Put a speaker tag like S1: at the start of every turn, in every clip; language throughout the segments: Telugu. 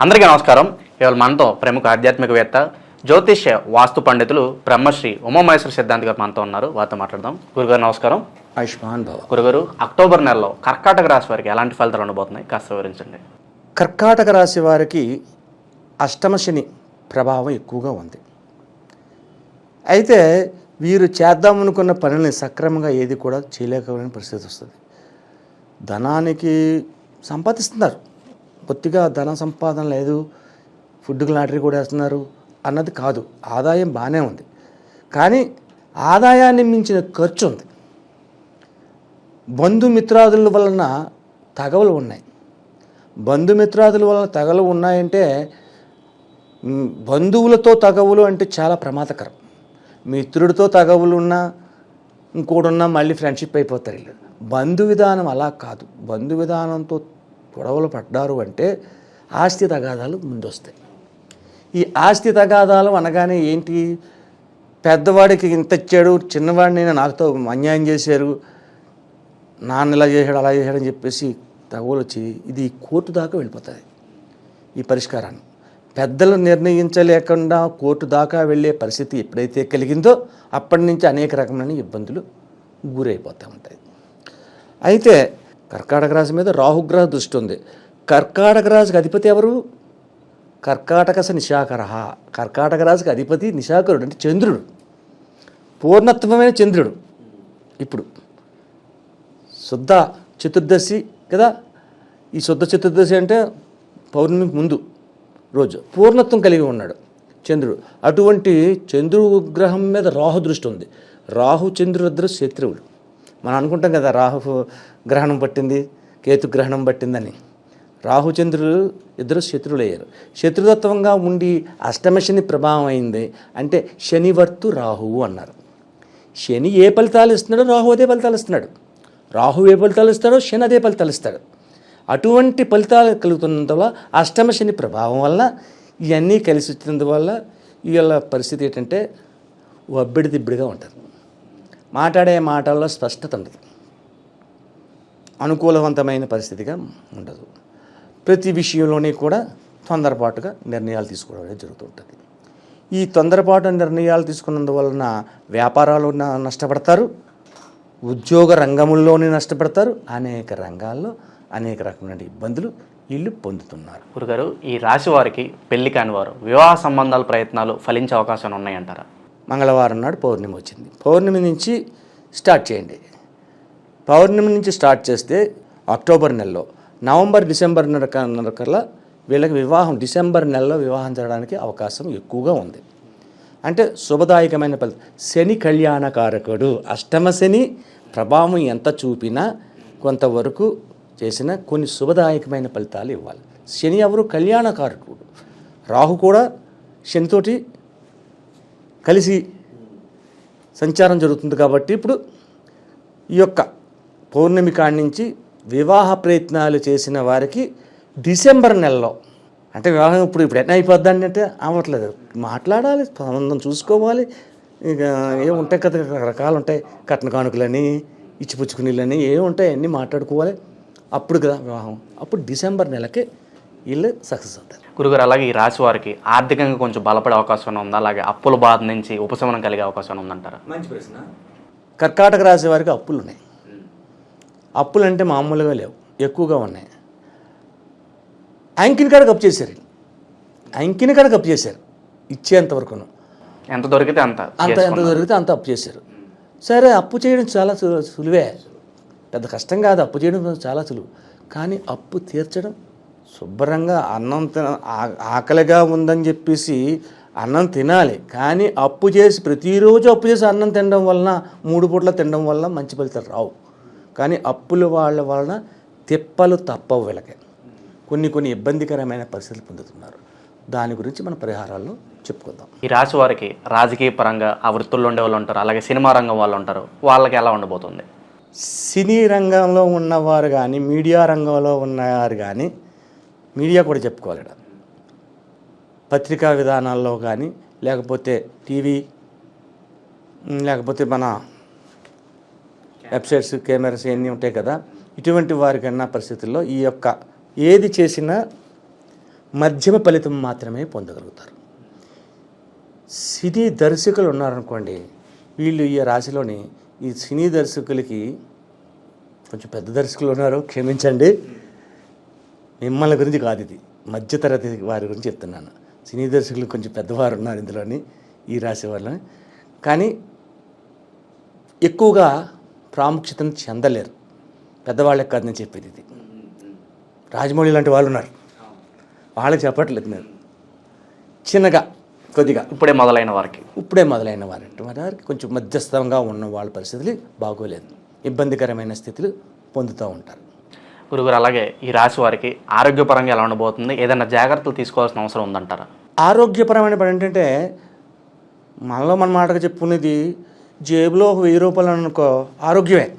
S1: అందరికీ నమస్కారం. ఇవాళ మనతో ప్రముఖ ఆధ్యాత్మికవేత్త జ్యోతిష్య వాస్తు పండితులు బ్రహ్మశ్రీ ఉమామహేశ్వర సిద్ధాంతి గారు మనతో ఉన్నారు. వారితో మాట్లాడదాం. గురుగారు నమస్కారం.
S2: ఆయుష్మాన్ భవ.
S1: గురుగారు అక్టోబర్ నెలలో కర్కాటక రాశి వారికి ఎలాంటి ఫలితాలు ఉండబోతున్నాయి? కాస్త వివరించండి.
S2: కర్కాటక రాశి వారికి అష్టమ శని ప్రభావం ఎక్కువగా ఉంది. అయితే వీరు చేద్దామనుకున్న పనుల్ని సక్రమంగా ఏది కూడా చేయలేకపోయిన పరిస్థితి వస్తుంది. ధనానికి సంపాదిస్తున్నారు. కొద్దిగా ధన సంపాదన లేదు ఫుడ్కి లాటరీ కూడా వేస్తున్నారు అన్నది కాదు. ఆదాయం బాగానే ఉంది. కానీ ఆదాయాన్ని మించిన ఖర్చు ఉంది. బంధుమిత్రాదుల వలన తగవలు ఉన్నాయి. బంధుమిత్రాదుల వలన తగలు ఉన్నాయంటే బంధువులతో తగవులు అంటే చాలా ప్రమాదకరం. మిత్రుడితో తగవులు ఉన్నా ఇంకోటి ఉన్నా మళ్ళీ ఫ్రెండ్షిప్ అయిపోతారు వీళ్ళు. బంధు విధానం అలా కాదు. బంధు విధానంతో గొడవలు పడ్డారు అంటే ఆస్తి తగాదాలు ముందొస్తాయి. ఈ ఆస్తి తగాదాలు అనగానే ఏంటి? పెద్దవాడికి ఇంత ఇచ్చాడు చిన్నవాడిని నాకుతో అన్యాయం చేశారు నాన్న ఇలా చేశాడు అలా చేశాడు అని చెప్పేసి తగవలు వచ్చి ఇది కోర్టు దాకా వెళ్ళిపోతుంది ఈ పరిష్కారాన్ని. పెద్దలు నిర్ణయించలేకుండా కోర్టు దాకా వెళ్ళే పరిస్థితి ఎప్పుడైతే కలిగిందో అప్పటి నుంచి అనేక రకమైన ఇబ్బందులు గురైపోతూ ఉంటాయి. అయితే కర్కాటక రాశి మీద రాహుగ్రహ దృష్టి ఉంది. కర్కాటక రాశికి అధిపతి ఎవరు? కర్కాటకస నిశాకర కర్కాటక రాశికి అధిపతి నిశాకరుడు అంటే చంద్రుడు. పూర్ణత్వమైన చంద్రుడు. ఇప్పుడు శుద్ధ చతుర్దశి కదా? ఈ శుద్ధ చతుర్దశి అంటే పౌర్ణమి ముందు రోజు పూర్ణత్వం కలిగి ఉన్నాడు చంద్రుడు. అటువంటి చంద్రుగ్రహం మీద రాహు దృష్టి ఉంది. రాహు చంద్రుడు ఇద్దరు శత్రువులు. మనం అనుకుంటాం కదా రాహు గ్రహణం పట్టింది కేతు గ్రహణం పట్టిందని. రాహుచంద్రులు ఇద్దరు శత్రువులు అయ్యారు శత్రుతత్వంగా ఉండి అష్టమశని ప్రభావం అయింది అంటే శనివర్తు రాహువు అన్నారు. శని ఏ ఫలితాలు ఇస్తున్నాడో రాహు అదే ఫలితాలు ఇస్తున్నాడు. రాహు ఏ ఫలితాలు ఇస్తాడో శని అదే ఫలితాలు ఇస్తాడు. అటువంటి ఫలితాలు కలుగుతున్నందువల్ల అష్టమ శని ప్రభావం వల్ల ఇవన్నీ కలిసి వచ్చినందువల్ల వీళ్ళ పరిస్థితి ఏంటంటే ఒబ్బిడి దిబ్బడిగా ఉంటుంది. మాట్లాడే మాటల్లో స్పష్టత ఉండదు. అనుకూలవంతమైన పరిస్థితిగా ఉండదు. ప్రతి విషయంలోనే కూడా తొందరపాటుగా నిర్ణయాలు తీసుకోవడం అనేది జరుగుతుంటుంది ఈ తొందరపాటు నిర్ణయాలు తీసుకున్నందువలన వ్యాపారాలు నష్టపడతారు ఉద్యోగ రంగముల్లోనే నష్టపడతారు అనేక రంగాల్లో అనేక రకమైన ఇబ్బందులు వీళ్ళు పొందుతున్నారు.
S1: గురుగారు ఈ రాశి వారికి పెళ్ళి కాని వారు వివాహ సంబంధాల ప్రయత్నాలు ఫలించే అవకాశాలు ఉన్నాయంటారా?
S2: మంగళవారం నాడు పౌర్ణమి వచ్చింది. పౌర్ణమి నుంచి స్టార్ట్ చేయండి. పౌర్ణమి నుంచి స్టార్ట్ చేస్తే అక్టోబర్ నెలలో నవంబర్ డిసెంబర్ నెల కల్లా వీళ్ళకి వివాహం డిసెంబర్ నెలలో వివాహం జరగడానికి అవకాశం ఎక్కువగా ఉంది. అంటే శుభదాయకమైన ఫలితం శని కళ్యాణకారకుడు అష్టమ శని ప్రభావం ఎంత చూపినా కొంతవరకు చేసిన కొన్ని శుభదాయకమైన ఫలితాలు ఇవ్వాలి. శని ఎవరు? కళ్యాణకారకుడు. రాహు కూడా శనితోటి కలిసి సంచారం జరుగుతుంది కాబట్టి ఇప్పుడు ఈ యొక్క పౌర్ణమి కాడి నుంచి వివాహ ప్రయత్నాలు చేసిన వారికి డిసెంబర్ నెలలో అంటే వివాహం ఇప్పుడు ఇప్పుడు ఎట్లా అయిపోద్దండి అంటే అవ్వట్లేదు. మాట్లాడాలి సంబంధం చూసుకోవాలి. ఇక ఏముంటాయి కదా రకరకాలు ఉంటాయి. కట్న కానుకలని ఇచ్చిపుచ్చుకునేళ్ళని ఏ ఉంటాయి అన్నీ మాట్లాడుకోవాలి. అప్పుడు కదా వివాహం. అప్పుడు డిసెంబర్ నెలకి వీళ్ళు సక్సెస్ అవుతారు.
S1: గురుగారు అలాగే ఈ రాశి వారికి ఆర్థికంగా కొంచెం బలపడే అవకాశం ఉందా? అలాగే అప్పుల బాధ నుంచి ఉపశమనం కలిగే అవకాశం ఉందంటారా?
S2: మంచి ప్రశ్న. కర్కాటక రాశి వారికి అప్పులు ఉన్నాయి. అప్పులు అంటే మామూలుగా లేవు. ఎక్కువగా ఉన్నాయి. అంకిని కాడ కప్పు చేశారు అంకిని కాడ కప్పు చేశారు. ఇచ్చేంత వరకును.
S1: ఎంత దొరికితే అంత
S2: అంత ఎంత. దొరికితే అంత అప్పు చేశారు. సరే అప్పు చేయడం చాలా సులువే. పెద్ద కష్టం కాదు. అప్పు చేయడం చాలా సులువు. కానీ అప్పు తీర్చడం శుభ్రంగా అన్నం తిన ఆకలిగా ఉందని చెప్పేసి అన్నం తినాలి. కానీ అప్పు చేసి ప్రతిరోజు అప్పు చేసి అన్నం తినడం వలన మూడు పూట్ల తినడం వల్ల మంచి ఫలితాలు రావు. కానీ అప్పుల వాళ్ళ వలన తిప్పలు తప్పవు వీళ్ళకి. కొన్ని కొన్ని ఇబ్బందికరమైన పరిస్థితులు పొందుతున్నారు. దాని గురించి మన పరిహారాల్లో చెప్పుకుందాం.
S1: ఈ రాశి వారికి రాజకీయ పరంగా ఆ వృత్తుల్లో ఉండే వాళ్ళు ఉంటారు. అలాగే సినిమా రంగం వాళ్ళు ఉంటారు. వాళ్ళకి ఎలా ఉండబోతుంది?
S2: సినీ రంగంలో ఉన్నవారు కానీ మీడియా రంగంలో ఉన్నవారు కానీ మీడియా కూడా చెప్పుకోవాలి పత్రికా విధానాల్లో కానీ లేకపోతే టీవీ లేకపోతే మన వెబ్సైట్స్ కెమెరాస్ ఇవన్నీ ఉంటాయి కదా ఇటువంటి వారికన్నా పరిస్థితుల్లో ఈ యొక్క ఏది చేసినా మధ్యమ ఫలితం మాత్రమే పొందగలుగుతారు. సినీ దర్శకులు ఉన్నారనుకోండి వీళ్ళు ఈ రాశిలోని ఈ సినీ దర్శకులకి కొంచెం పెద్ద దర్శకులు ఉన్నారు క్షమించండి. మిమ్మల్ని గురించి కాదు ఇది. మధ్యతరగతి వారి గురించి చెప్తున్నాను. సినీ దర్శకులు కొంచెం పెద్దవారు ఉన్నారు ఇందులోని ఈ రాశి వాళ్ళని. కానీ ఎక్కువగా ప్రాముఖ్యతను చెందలేరు. పెద్దవాళ్ళకి కాదు నేను చెప్పేది ఇది. రాజమౌళి లాంటి వాళ్ళు ఉన్నారు. వాళ్ళకి చెప్పట్లేదు నేను. చిన్నగా కొద్దిగా.
S1: ఇప్పుడే మొదలైన వారికి.
S2: ఇప్పుడే మొదలైన వారంటే వారికి కొంచెం మధ్యస్థంగా ఉన్న వాళ్ళ పరిస్థితులు బాగోలేదు. ఇబ్బందికరమైన స్థితులు పొందుతూ ఉంటారు.
S1: గురుగారు అలాగే ఈ రాశి వారికి ఆరోగ్యపరంగా ఎలా ఉండబోతుంది? ఏదైనా జాగ్రత్తలు తీసుకోవాల్సిన అవసరం ఉందంటారా?
S2: ఆరోగ్యపరమైన పని ఏంటంటే మనలో మన మాటగా చెప్పుకునేది జేబులో ఒక వెయ్యి రూపాయలు అనుకో ఆరోగ్యమే.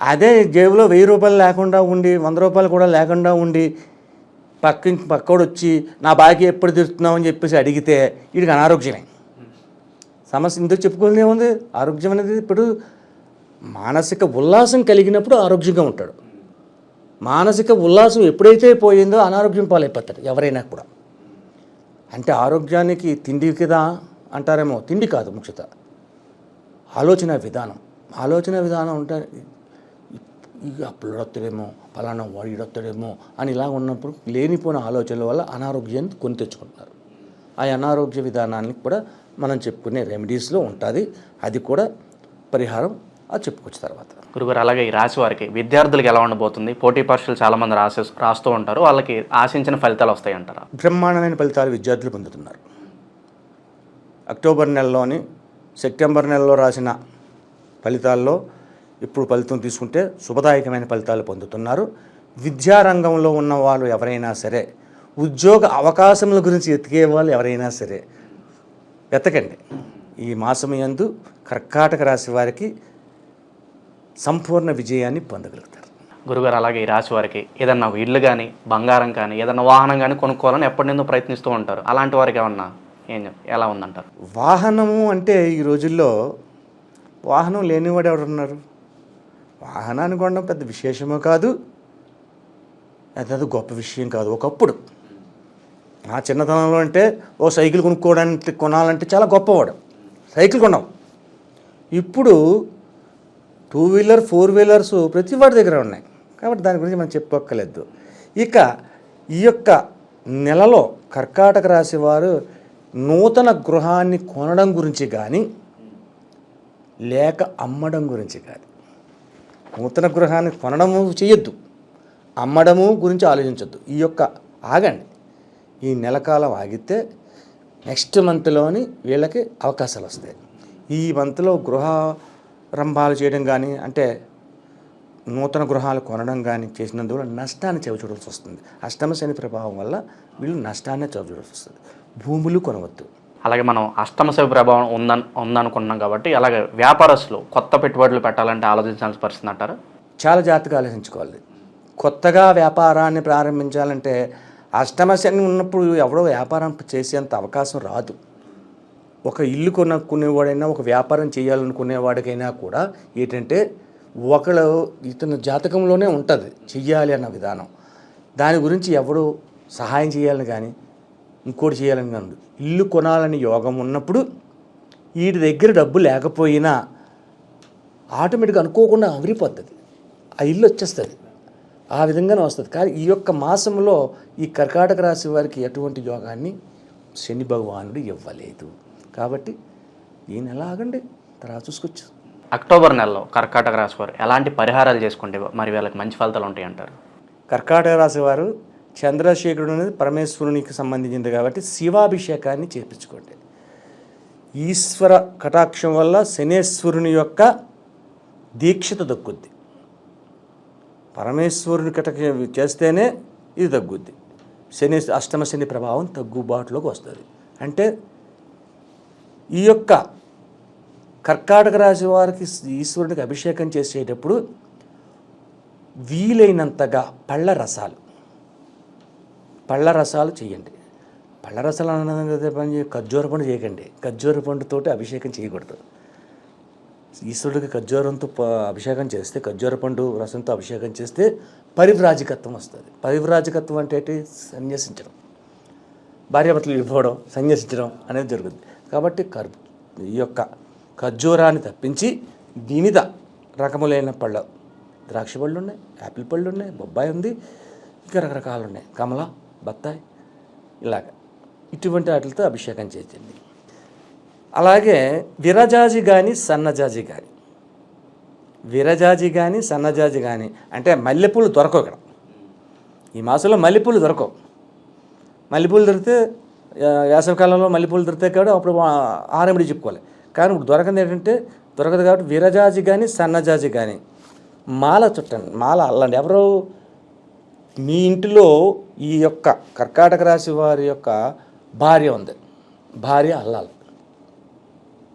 S2: అదే జేబులో వెయ్యి రూపాయలు లేకుండా ఉండి వంద రూపాయలు కూడా లేకుండా ఉండి పక్క పక్కోడు వచ్చి నా బాకీ ఎప్పుడు తీరుతున్నావు? అని చెప్పేసి అడిగితే వీడికి అనారోగ్యమే. సమస్య ఇందుకు చెప్పుకోలేదు ఏముంది? ఆరోగ్యం అనేది ఇప్పుడు మానసిక ఉల్లాసం కలిగినప్పుడు ఆరోగ్యంగా ఉంటాడు. మానసిక ఉల్లాసం ఎప్పుడైతే పోయిందో అనారోగ్యం పాలైపోతాడు ఎవరైనా కూడా. అంటే ఆరోగ్యానికి తిండి కదా అంటారేమో తిండి కాదు ముఖ్యత ఆలోచన విధానం ఆలోచన విధానం ఉంటే ఇక అప్పుడు వస్తాడేమో ఫలానా వాడు వస్తాడేమో అని ఇలా ఉన్నప్పుడు లేనిపోయిన ఆలోచనల వల్ల అనారోగ్యాన్ని కొని తెచ్చుకుంటున్నారు. ఆ అనారోగ్య విధానానికి కూడా మనం చెప్పుకునే రెమెడీస్లో ఉంటుంది. అది కూడా పరిహారం అది చెప్పుకోవచ్చు తర్వాత.
S1: గురుగారు అలాగే ఈ రాశి వారికి విద్యార్థులకు ఎలా ఉండబోతుంది? పోటీ పరీక్షలు చాలా మంది రాసే రాస్తూ ఉంటారు. వాళ్ళకి ఆశించిన ఫలితాలు వస్తాయి అంటారా
S2: బ్రహ్మాండమైన ఫలితాలు విద్యార్థులు పొందుతున్నారు. అక్టోబర్ నెలలోని సెప్టెంబర్ నెలలో రాసిన ఫలితాల్లో ఇప్పుడు ఫలితం తీసుకుంటే శుభదాయకమైన ఫలితాలు పొందుతున్నారు. విద్యారంగంలో ఉన్న వాళ్ళు ఎవరైనా సరే ఉద్యోగ అవకాశముల గురించి ఎతికే వాళ్ళు ఎవరైనా సరే వెతకండి. ఈ మాసం యందు కర్కాటక రాశి వారికి సంపూర్ణ విజయాన్ని పొందగలుగుతారు.
S1: గురుగారు అలాగే ఈ రాశి వారికి ఏదన్నా ఇల్లు కానీ బంగారం కానీ ఏదన్నా వాహనం కానీ కొనుక్కోవాలని ఎప్పటి నుండో ప్రయత్నిస్తూ ఉంటారు. అలాంటి వారికి ఏమన్నా ఏం ఎలా ఉందంటారు?
S2: వాహనము అంటే ఈ రోజుల్లో వాహనం లేనివాడు ఎవరున్నారు వాహనాన్ని కొనడం పెద్ద విశేషమో కాదు అది గొప్ప విషయం కాదు. ఒకప్పుడు నా చిన్నతనంలో అంటే ఓ సైకిల్ కొనుక్కోవడానికి కొనాలంటే చాలా గొప్పవాడు. సైకిల్ కొన్నాం. ఇప్పుడు టూ వీలర్ ఫోర్ వీలర్స్ ప్రతి వాడి దగ్గర ఉన్నాయి. కాబట్టి దాని గురించి మనం చెప్పుకోక్కర్లేదు. ఇక ఈ యొక్క నెలలో కర్కాటక రాశి వారు నూతన గృహాన్ని కొనడం గురించి కానీ లేక అమ్మడం గురించి కానీ నూతన గృహాన్ని కొనడము చేయొద్దు అమ్మడము గురించి ఆలోచించొద్దు. ఈ యొక్క ఆగండి. ఈ నెలకాలం ఆగితే నెక్స్ట్ మంత్లోని వీళ్ళకి అవకాశాలు వస్తాయి. ఈ మంత్లో గృహ రంభాలు చేయడం కానీ అంటే నూతన గృహాలు కొనడం కానీ చేసినందువల్ల నష్టాన్ని చవిచూడాల్సి వస్తుంది. అష్టమ శని ప్రభావం వల్ల వీళ్ళు నష్టాన్ని చవిచూడాల్సి వస్తుంది. భూములు కొనవద్దు.
S1: అలాగే మనం అష్టమ శని ప్రభావం ఉందని ఉందనుకున్నాం కాబట్టి అలాగే వ్యాపారస్తులు కొత్త పెట్టుబడులు పెట్టాలంటే ఆలోచించాల్సిన పరిస్థితి అంటారా?
S2: చాలా జాగ్రత్తగా ఆలోచించుకోవాలి. కొత్తగా వ్యాపారాన్ని ప్రారంభించాలంటే అష్టమ శని ఉన్నప్పుడు ఎవడో వ్యాపారం చేసేంత అవకాశం రాదు. ఒక ఇల్లు కొనుక్కునేవాడైనా ఒక వ్యాపారం చేయాలనుకునేవాడికైనా కూడా ఏంటంటే ఒకళ్ళు ఇతను జాతకంలోనే ఉంటుంది చెయ్యాలి అన్న విధానం. దాని గురించి ఎవడు సహాయం చేయాలని కానీ ఇంకోటి చేయాలని కానీ ఇల్లు కొనాలని యోగం ఉన్నప్పుడు వీటి దగ్గర డబ్బు లేకపోయినా ఆటోమేటిక్గా అనుకోకుండా అవిరిపోతుంది ఆ ఇల్లు వచ్చేస్తుంది. ఆ విధంగానే వస్తుంది. కానీ ఈ యొక్క మాసంలో ఈ కర్కాటక రాశి వారికి ఎటువంటి యోగాన్ని శని భగవానుడు ఇవ్వలేదు. కాబట్టి ఈ నెల ఆగండి తర్వాత చూసుకోవచ్చు
S1: అక్టోబర్ నెలలో కర్కాటక రాశి వారు ఎలాంటి పరిహారాలు చేసుకుంటే మరి వీళ్ళకి మంచి ఫలితాలు ఉంటాయి అంటారు
S2: కర్కాటక రాశి వారు చంద్రశేఖరుడు అనేది పరమేశ్వరునికి సంబంధించింది కాబట్టి శివాభిషేకాన్ని చేపించుకోండి. ఈశ్వర కటాక్షం వల్ల శనేశ్వరుని యొక్క దీక్షత దక్కుద్ది పరమేశ్వరుని కటక చేస్తేనే ఇది తగ్గుద్ది. శని అష్టమ శని ప్రభావం తగ్గుబాటులోకి వస్తుంది. అంటే ఈ యొక్క కర్కాటక రాశి వారికి ఈశ్వరునికి అభిషేకం చేసేటప్పుడు వీలైనంతగా పళ్ళ రసాలు. పళ్ళ రసాలు చేయండి. పళ్ళ రసాలు అన్నది పని ఖర్జూర పండు చేయకండి. ఖర్జూర పండుతోటి అభిషేకం చేయకూడదు. ఈశ్వరుడికి ఖర్జూరంతో అభిషేకం చేస్తే ఖర్జూర పండు రసంతో అభిషేకం చేస్తే పరివ్రాజకత్వం వస్తుంది. పరివ్రాజకత్వం అంటే సన్యసించడం. భార్యాభర్తలు విడిపోవడం సన్యసించడం అనేది జరుగుతుంది కాబట్టి కర్ ఈ యొక్క ఖర్జూరాన్ని తప్పించి దీనిద రకములైన పళ్ళ. ద్రాక్ష పళ్ళు ఉన్నాయి యాపిల్ పళ్ళు ఉన్నాయి బొబ్బాయి ఉంది ఇంకా రకరకాలు ఉన్నాయి. కమల బత్తాయి ఇలాగ. ఇటువంటి వాటితో అభిషేకం చేసింది. అలాగే విరజాజి కానీ సన్నజాజి కానీ విరజాజి కానీ సన్నజాజి కానీ అంటే మల్లెపూలు దొరకవు ఇక్కడ. ఈ మాసంలో మల్లెపూలు దొరకవు. మల్లెపూలు దొరికితే వేసవికాలంలో మల్లెపూలు దొరికితే కాబట్టి అప్పుడు ఆరెమిడి చెప్పుకోవాలి. కానీ ఇప్పుడు దొరకదు ఏంటంటే దొరకదు కాబట్టి విరజాజి కానీ సన్నజాజి కానీ మాల చుట్టండి మాల అల్లండి. ఎవరు మీ ఇంటిలో ఈ యొక్క కర్కాటక రాశి వారి యొక్క భార్య ఉంది. భార్య అల్లాలి.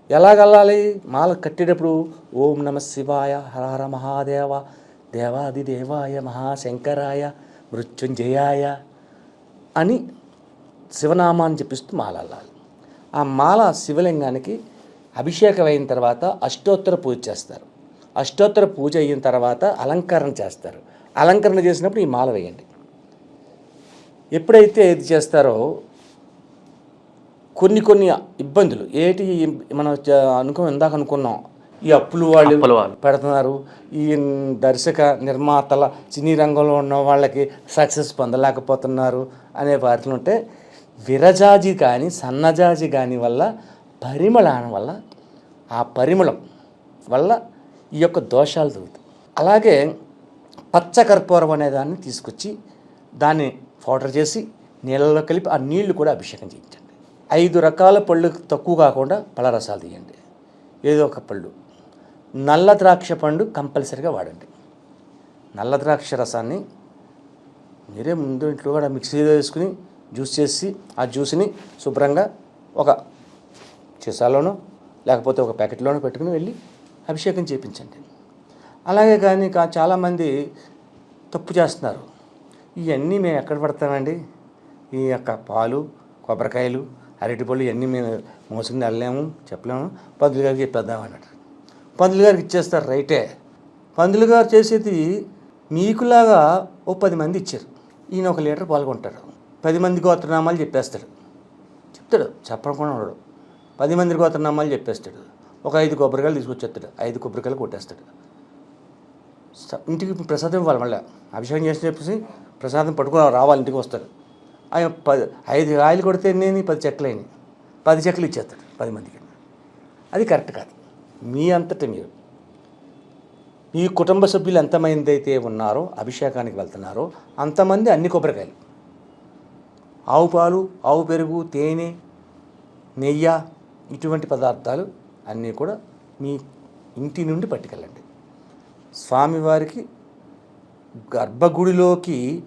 S2: ఎలాగల్లాలి మాల కట్టేటప్పుడు ఓం నమ శివాయ హర హర మహాదేవ దేవాది దేవాయ మహాశంకరాయ మృత్యుంజయాయ అని శివనామాన్ని చెప్పిస్తూ మాల అల్లాలి ఆ మాల శివలింగానికి అభిషేకం అయిన తర్వాత అష్టోత్తర పూజ చేస్తారు. అష్టోత్తర పూజ అయిన తర్వాత అలంకరణ చేస్తారు. అలంకరణ చేసినప్పుడు ఈ మాల వేయండి. ఎప్పుడైతే ఇది చేస్తారో కొన్ని కొన్ని ఇబ్బందులు. ఏటి మనం అనుకో ఇందాక అనుకున్నాం. ఈ అప్పులు వాళ్ళు
S1: అప్పుల వాళ్ళు.
S2: పెడుతున్నారు. ఈ దర్శక నిర్మాతల సినీ రంగంలో ఉన్న వాళ్ళకి సక్సెస్ పొందలేకపోతున్నారు అనే వాటిలో ఉంటే విరజాజి కానీ సన్నజాజి కానీ వల్ల పరిమళాన వల్ల ఆ పరిమళం వల్ల ఈ యొక్క దోషాలు దొరుకుతాయి అలాగే పచ్చకర్పూరం అనే దాన్ని తీసుకొచ్చి దాన్ని పౌడర్ చేసి నీళ్ళలో కలిపి ఆ నీళ్ళు కూడా అభిషేకం చేయించండి. ఐదు రకాల పళ్ళు తక్కువ కాకుండా పళ్ళరసాలు తీయండి. ఏదో ఒక పళ్ళు. నల్ల ద్రాక్ష పండు కంపల్సరిగా వాడండి. నల్ల ద్రాక్ష రసాన్ని మీరే ముందు ఇంట్లో కూడా మిక్సీలో వేసుకుని జ్యూస్ చేసి ఆ జ్యూస్ని శుభ్రంగా ఒక సీసాలోనో లేకపోతే ఒక ప్యాకెట్లోనో పెట్టుకుని వెళ్ళి అభిషేకం చేయించండి అలాగే కానీ కా చాలామంది తప్పు చేస్తున్నారు. ఇవన్నీ మేము ఎక్కడ పడతామండి? ఈ యొక్క పాలు కొబ్బరికాయలు అరటిపళ్ళు ఇవన్నీ మేము మోసుకుని వెళ్ళలేము చెప్పలేము. పందులు గారికి చెప్పేద్దాం పందులు గారికి ఇచ్చేస్తారు రైటే. పందులు గారు చేసేది మీకులాగా ఓ పది మంది ఇచ్చారు. ఈయన ఒక లీటర్ పాల్గొంటారు పది మంది గోత్రనామాలు చెప్పేస్తాడు. చెప్తాడు చెప్పకుండా ఉండడు. పది మంది గోత్రనామాలు చెప్పేస్తాడు. ఒక ఐదు కొబ్బరికాయలు తీసుకొచ్చేస్తాడు. ఐదు కొబ్బరికాయలు కొట్టేస్తాడు. ఇంటికి ప్రసాదం ఇవ్వాలి మళ్ళీ. అభిషేకం చేసి చెప్పేసి ప్రసాదం పట్టుకుని రావాలి ఇంటికి వస్తాడు. ఆయన పది ఐదు రాయలు కొడితే నేను పది చెక్కలు అయినాయి. పది చెక్కలు ఇచ్చేస్తాడు పది మందికి. అది కరెక్ట్ కాదు. మీ అంతట మీరు. మీ కుటుంబ సభ్యులు ఎంతమంది అయితే ఉన్నారో అభిషేకానికి వెళ్తున్నారో అంతమంది అన్ని కొబ్బరికాయలు. ఆవు పాలు ఆవు పెరుగు తేనె నెయ్యి ఇటువంటి పదార్థాలు అన్నీ కూడా మీ ఇంటి నుండి పట్టుకెళ్ళండి. స్వామివారికి గర్భగుడిలోకి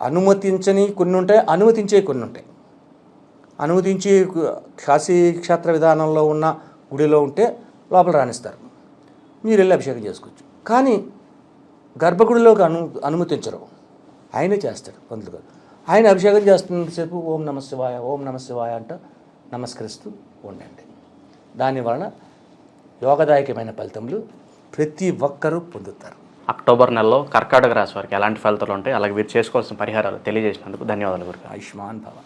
S2: అనుమతించని కొన్ని ఉంటాయి అనుమతించే కొన్ని ఉంటాయి. అనుమతించి కాశీ క్షేత్ర విధానంలో ఉన్న గుడిలో ఉంటే లోపల రాణిస్తారు. మీరు వెళ్ళి అభిషేకం చేసుకోవచ్చు. కానీ గర్భగుడిలోకి అను అనుమతించరు. ఆయనే చేస్తాడు పంతులు గారు ఆయన అభిషేకం చేస్తున్నంతసేపు ఓం నమ శివాయ ఓం నమ శివాయ అంట నమస్కరిస్తూ ఉండండి. దాని వలన యోగదాయకమైన ఫలితములు ప్రతి ఒక్కరూ పొందుతారు.
S1: అక్టోబర్ నెలలో కర్కాటక రాశి వారికి ఎలాంటి ఫలితాలు ఉంటాయి అలాగే వీరు చేసుకోవాల్సిన పరిహారాలు తెలియజేసినందుకు ధన్యవాదాలు గురుగారు.
S2: ఆయుష్మాన్ భవ.